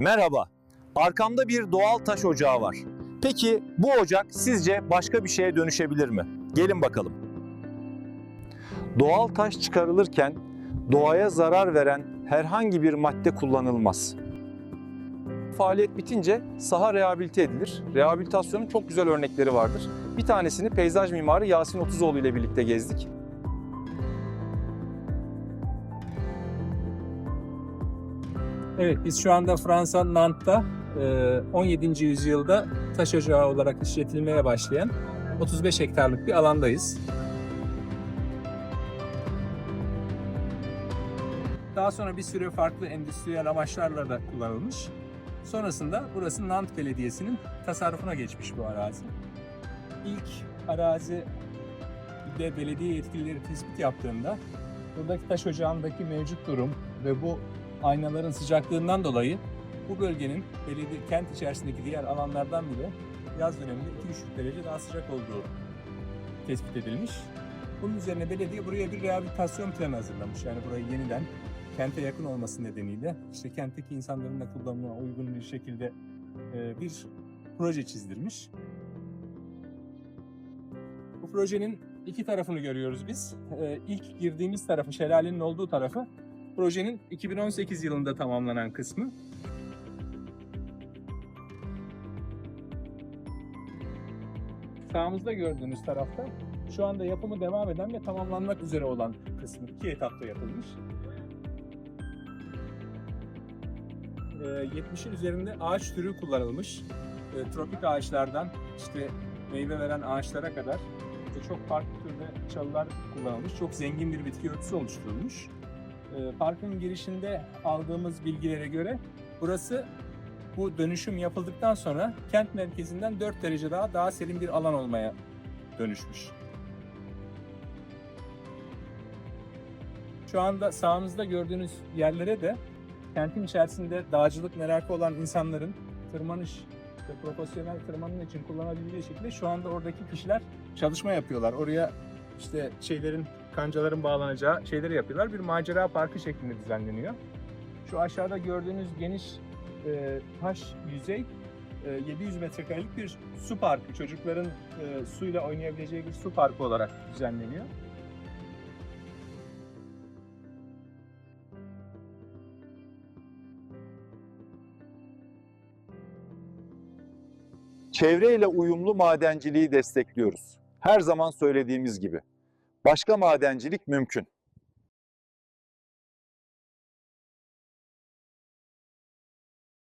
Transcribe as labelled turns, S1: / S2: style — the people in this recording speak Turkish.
S1: Merhaba. Arkamda bir doğal taş ocağı var. Peki bu ocak sizce başka bir şeye dönüşebilir mi? Gelin bakalım. Doğal taş çıkarılırken doğaya zarar veren herhangi bir madde kullanılmaz. Faaliyet bitince saha rehabilite edilir. Rehabilitasyonun çok güzel örnekleri vardır. Bir tanesini peyzaj mimarı Yasin Otuzoğlu ile birlikte gezdik.
S2: Evet, biz şu anda Fransa Nantes'ta e, 17. yüzyılda taş ocağı olarak işletilmeye başlayan 35 hektarlık bir alandayız. Daha sonra bir süre farklı endüstriyel amaçlarla da kullanılmış. Sonrasında burası Nantes Belediyesi'nin tasarrufuna geçmiş bu arazi. İlk arazi de belediye yetkilileri tespit yaptığında buradaki taş ocağındaki mevcut durum ve bu aynaların sıcaklığından dolayı bu bölgenin belediye kent içerisindeki diğer alanlardan bile yaz döneminde 2-3 derece daha sıcak olduğu tespit edilmiş. Bunun üzerine belediye buraya bir rehabilitasyon planı hazırlamış. Yani burayı yeniden kente yakın olması nedeniyle işte kentteki insanların da kullanımına uygun bir şekilde e, bir proje çizdirmiş. Bu projenin iki tarafını görüyoruz biz. E, İlk girdiğimiz tarafı, şelalenin olduğu tarafı Projenin 2018 yılında tamamlanan kısmı. Sağımızda gördüğünüz tarafta şu anda yapımı devam eden ve tamamlanmak üzere olan kısmı iki etapta yapılmış. Ee, 70'in üzerinde ağaç türü kullanılmış. Ee, tropik ağaçlardan işte meyve veren ağaçlara kadar çok farklı türde çalılar kullanılmış. Çok zengin bir bitki örtüsü oluşturulmuş. E, parkın girişinde aldığımız bilgilere göre burası bu dönüşüm yapıldıktan sonra kent merkezinden 4 derece daha daha serin bir alan olmaya dönüşmüş. Şu anda sağımızda gördüğünüz yerlere de kentin içerisinde dağcılık merakı olan insanların tırmanış ve profesyonel tırmanış için kullanabildiği şekilde şu anda oradaki kişiler çalışma yapıyorlar. Oraya işte şeylerin kancaların bağlanacağı şeyleri yapıyorlar. Bir macera parkı şeklinde düzenleniyor. Şu aşağıda gördüğünüz geniş e, taş yüzey e, 700 metrekarelik bir su parkı. Çocukların e, suyla oynayabileceği bir su parkı olarak düzenleniyor.
S1: Çevreyle uyumlu madenciliği destekliyoruz. Her zaman söylediğimiz gibi. Başka madencilik mümkün.